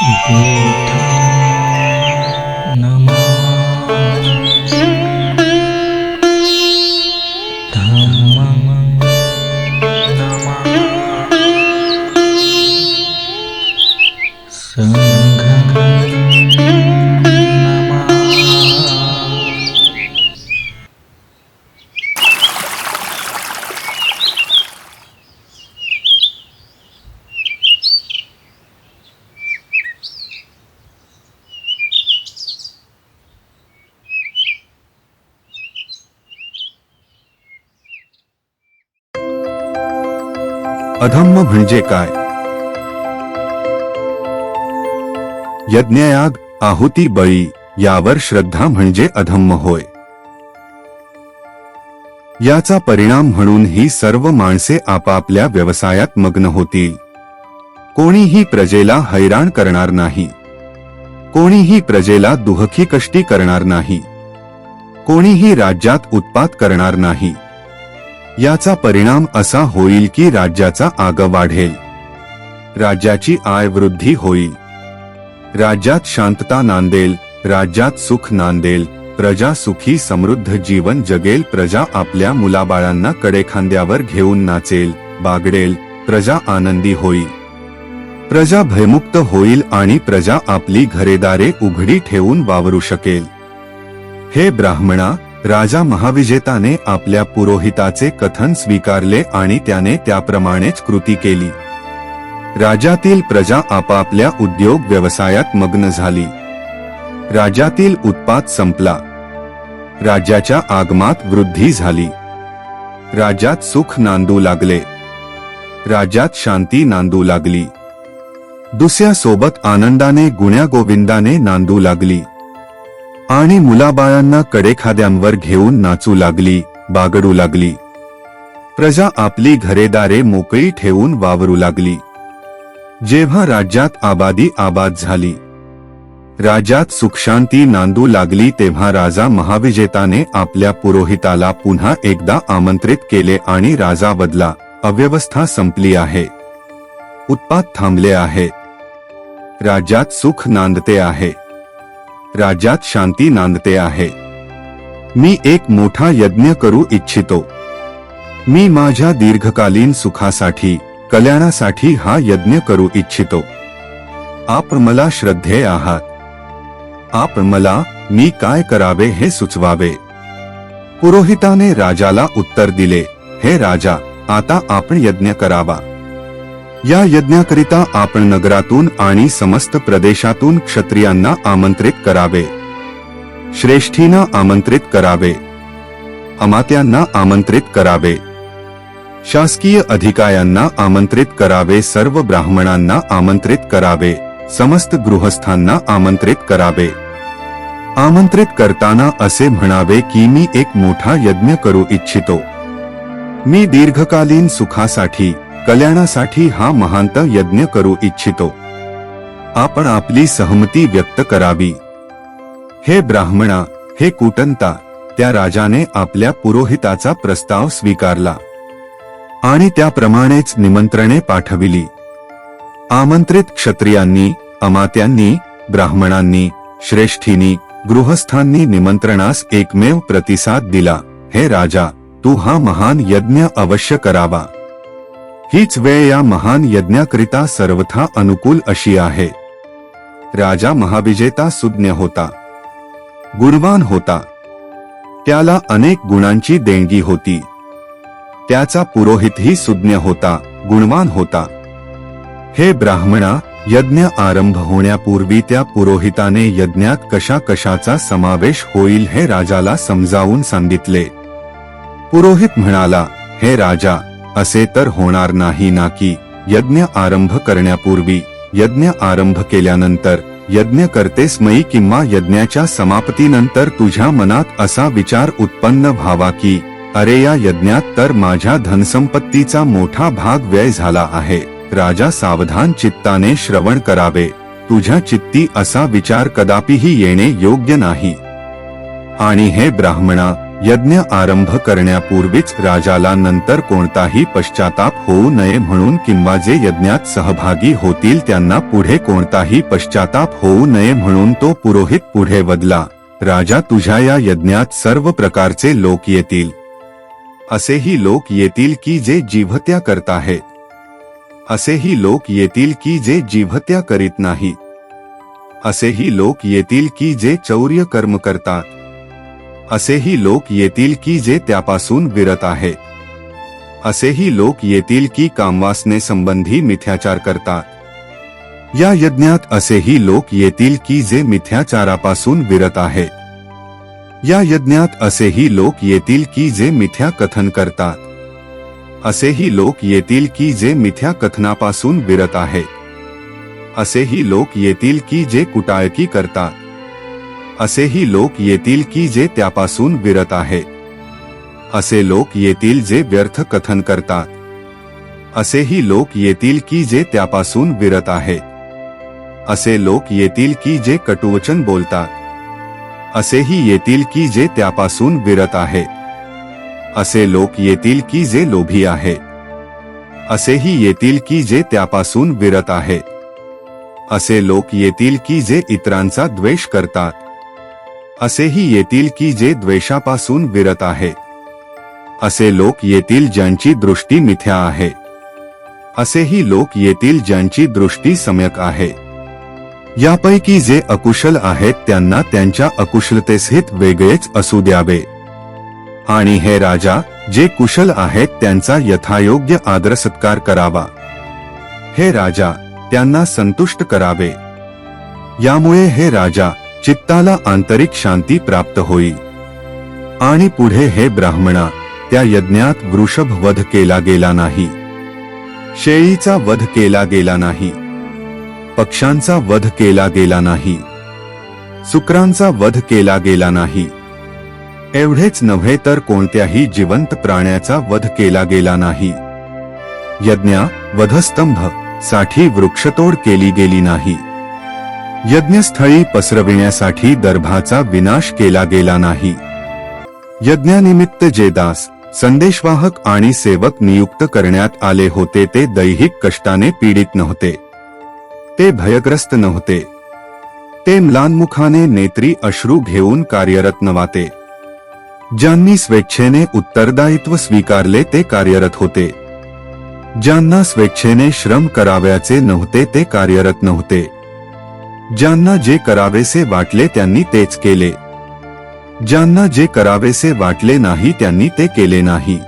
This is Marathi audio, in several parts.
你懂吗？懂吗？懂吗？谁能看看？अधम्म म्हणजे काय? यज्ञयाग आहुती बळी यावर श्रद्धा म्हणजे अधम्म होय. याचा परिणाम म्हणून ही सर्व माणसे आपापल्या व्यवसायात मग्न होतील. कोणीही प्रजेला हैराण करणार नाही. कोणीही प्रजेला दुहकी कष्टी करणार नाही. कोणीही राज्यात उत्पात करणार नाही. याचा परिणाम असा होईल की राज्याचा आग वाढेल. राज्याची आय वृद्धी होईल. राज्यात शांतता नांदेल राज्यात सुख नांदेल प्रजा सुखी समृद्ध जीवन जगेल प्रजा आपल्या मुलाबाळांना कडेखांद्यावर घेऊन नाचेल बागडेल प्रजा आनंदी होईल. प्रजा भयमुक्त होईल आणि प्रजा आपली घरेदारे उघडी ठेवून वावरू शकेल. हे ब्राह्मणा राजा महाविजेताने आपल्या पुरोहिताचे कथन स्वीकारले आणि त्याने त्याप्रमाणेच कृती केली. राज्यातील प्रजा आपापल्या उद्योग व्यवसायात मग्न झाली. राज्यातील उत्पाद संपला. राज्याच्या आगमात वृद्धी झाली. राज्यात सुख नांदू लागले. राज्यात शांती नांदू लागली. दुसऱ्या सोबत आनंदाने गुण्यागोविंदाने नांदू लागली. आणि मुलाबाळांना कडेखाद्यांवर घेऊन नाचू लागली बागडू लागली. प्रजा आपली घरेदारे मोकळी ठेवून वावरू लागली. जेव्हा राज्यात आबादी आबाद झाली. राज्यात सुखशांती नांदू लागली तेव्हा राजा महाविजेताने आपल्या पुरोहिताला पुन्हा एकदा आमंत्रित केले आणि राजा बदला अव्यवस्था संपली आहे. उत्पात थांबले आहे. राज्यात सुख नांदते आहे. राज्यात शांती नांदते आहे. मी एक मोठा यज्ञ करू इच्छितो. मी माझ्या दीर्घकालीन सुखासाठी, कल्याणासाठी हा यज्ञ करू इच्छितो. आप मला श्रद्धेय आहात. आप मला, मी काय करावे हे सुचवावे. पुरोहिताने राजाला उत्तर दिले, हे राजा, आता आपण यज्ञ करावा. या यज्ञाकरिता आपण नगरातून आणि समस्त प्रदेशातून क्षत्रियांना आमंत्रित करावे. श्रेष्ठींना आमंत्रित करावे. अमात्यांना आमंत्रित करावे. शासकीय अधिकाऱ्यांना आमंत्रित करावे. सर्व ब्राह्मणांना आमंत्रित करावे. समस्त गृहस्थांना आमंत्रित करावे. आमंत्रित करताना असे म्हणावे की मी एक मोठा यज्ञ करू इच्छितो. मी दीर्घकालीन सुखासाठी कल्याणासाठी हा महांत यज्ञ करू इच्छितो. आपण आपली सहमती व्यक्त करावी. हे ब्राह्मणा हे कुटंता त्या राजाने आपल्या पुरोहिताचा प्रस्ताव स्वीकारला. आणि त्याप्रमाणेच निमंत्रणे पाठविली. आमंत्रित क्षत्रियांनी अमात्यांनी ब्राह्मणांनी श्रेष्ठींनी गृहस्थांनी निमंत्रणास एकमेव प्रतिसाद दिला हे राजा तू हा महान यज्ञ अवश्य करावा. हीच वेळ या महान यज्ञाकरिता सर्वथा अनुकूल अशी आहे. राजा महाविजेता सुज्ञ होता. गुणवान होता. त्याला अनेक गुणांची देणगी होती. त्याचा पुरोहितही सुज्ञ होता गुणवान होता. हे ब्राह्मणा यज्ञ आरंभ होण्यापूर्वी त्या पुरोहिताने यज्ञात कशा कशाचा समावेश होईल हे राजाला समजावून सांगितले. पुरोहित म्हणाला हे राजा असे तर होणार नाही ना की यज्ञ आरंभ करण्यापूर्वी यज्ञ आरंभ केल्यानंतर यज्ञ करतेस मयी किंवा यज्ञाच्या समाप्तीनंतर तुझ्या मनात असा विचार उत्पन्न व्हावा की अरे या यज्ञात तर माझ्या धनसंपत्तीचा मोठा भाग व्यय झाला आहे. राजा सावधान चित्ताने श्रवण करावे. तुझ्या चित्ती असा विचार कदापिही येणे योग्य नाही. आणि हे ब्राह्मणा यज्ञ आरंभ करण्यापूर्वीच राजाला नंतर कोणताही पश्चाताप होऊ नये म्हणून किंवा जे यज्ञात सहभागी होतील त्यांना पुढे कोणताही पश्चाताप होऊ नये म्हणून तो पुरोहित पुढे वदला राजा तुझ्या या यज्ञात सर्व प्रकारचे लोक येतील. असेही लोक येतील की जे जीवत्या करत आहेत असेही लोक येतील की जे जीवत्या करीत नाही. असेही लोक येतील की जे चौर्य कर्म करतात. असेही लोक येतील की जे त्यापासून विरत आहेत असेही लोक येतील की कामवासने संबंधी मिथ्याचार करतात. या यज्ञात असेही लोक येतील की जे मिथ्याचारापासून विरत आहेत या यज्ञात असेही लोक येतील की जे मिथ्या कथन करतात. असेही लोक येतील की जे मिथ्या कथनापासून विरत आहेत असेही लोक येतील की जे कुटाळकी करतात. असेही लोक येतील की जे त्यापासून विरत आहेत असे लोक येतील जे व्यर्थ कथन करतात. असेही लोक येतील की जे त्यापासून विरत आहेत असे लोक येतील की जे कटुवचन बोलतात. असेही येतील की जे त्यापासून विरत आहेत असे लोक येतील की जे लोभी आहे. असेही येतील की जे त्यापासून विरत आहेत असे लोक येतील की जे इतरांचा द्वेष करतात. असेही येतील की जे द्वेषापासून विरत आहेत असे लोक येतील ज्यांची दृष्टी मिथ्या आहे. असेही लोक येतील ज्यांची दृष्टी सम्यक आहे. यापैकी जे अकुशल आहेत त्यांना त्यांच्या अकुशलतेसहित वेगळेच असू द्यावे. आणि हे राजा, जे कुशल आहेत त्यांचा यथायोग्य आदर सत्कार करावा. हे राजा, त्यांना संतुष्ट करावे. यामुळे हे राजा चित्ताला आंतरिक शांती प्राप्त होईल आणि पुढे हे ब्राह्मणा त्या यज्ञात वृषभ वध केला गेला नाही. शेळीचा वध केला गेला नाही. पक्ष्यांचा वध केला गेला नाही. सुक्रांचा वध केला गेला नाही. एवढेच नव्हे तर कोणत्याही जिवंत प्राण्याचा वध केला गेला नाही. यज्ञा वधस्तंभसाठी वृक्षतोड केली गेली नाही. यज्ञस्थळी पसरविण्यासाठी दर्भाचा विनाश केला गेला नाही. यज्ञानिमित्त जे दास संदेशवाहक आणि सेवक नियुक्त करण्यात आले होते ते दैहिक कष्टाने पीडित नव्हते. ते भयग्रस्त नव्हते. ते म्लानमुखाने नेत्री अश्रू घेऊन कार्यरत नवाते ज्यांनी स्वेच्छेने उत्तरदायित्व स्वीकारले ते कार्यरत होते. ज्यांना स्वेच्छेने श्रम करावयाचे नव्हते ते कार्यरत नव्हते. ज्यांना जे करावेसे वाटले त्यांनी तेच केले. ज्यांना जे करावेसे वाटले नाही त्यांनी ते केले नाही.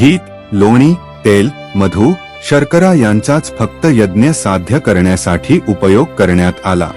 गीत लोणी तेल मधु शर्करा यांचाच फक्त यज्ञ साध्य करण्यासाठी उपयोग करण्यात आला.